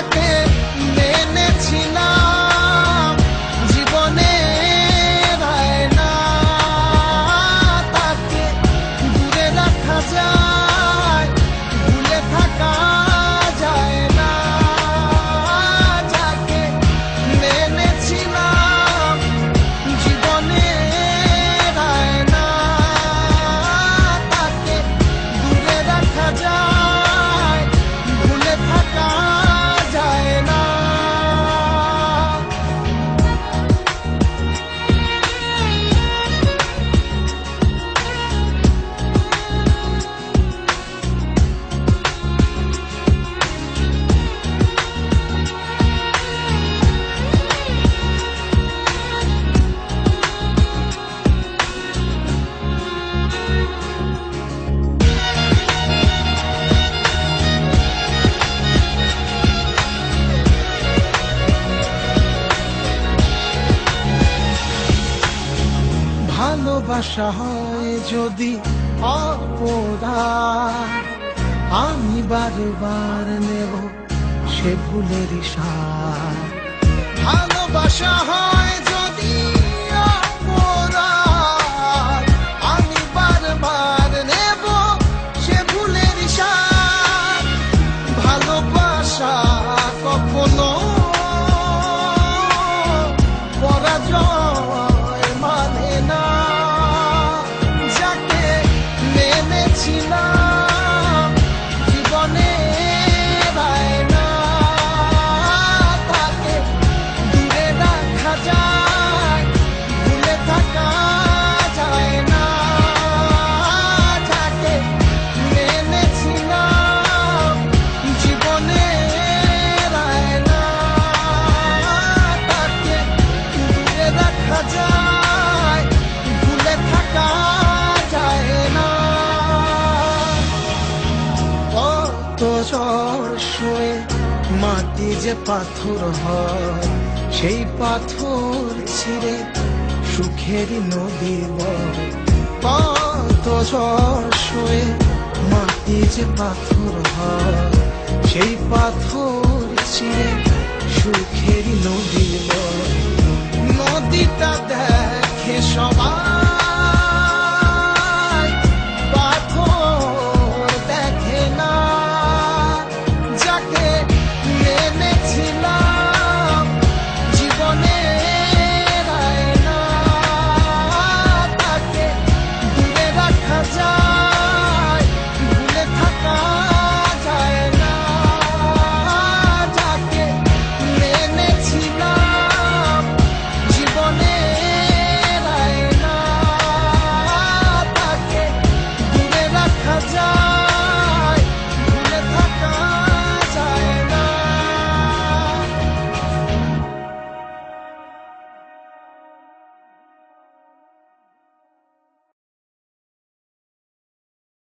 যাকে মেনেছিলাম। ভালোবাসা হয় যদি অপরাধ। আমি বারবার নেব সে ভুলের ভালোবাসা হয় যদি আমি বারবার নেব ভালোবাসা কখনো ঝড় শুয়ে মাটি যে পাথর হয়, সেই পাথর ছিঁড়ে সুখেরই নদী কত ঝড় শুয়ে মাটি যে পাথর হয়, সেই পাথর ছিঁড়ে সুখেরই নদী নদীটা দেখ till I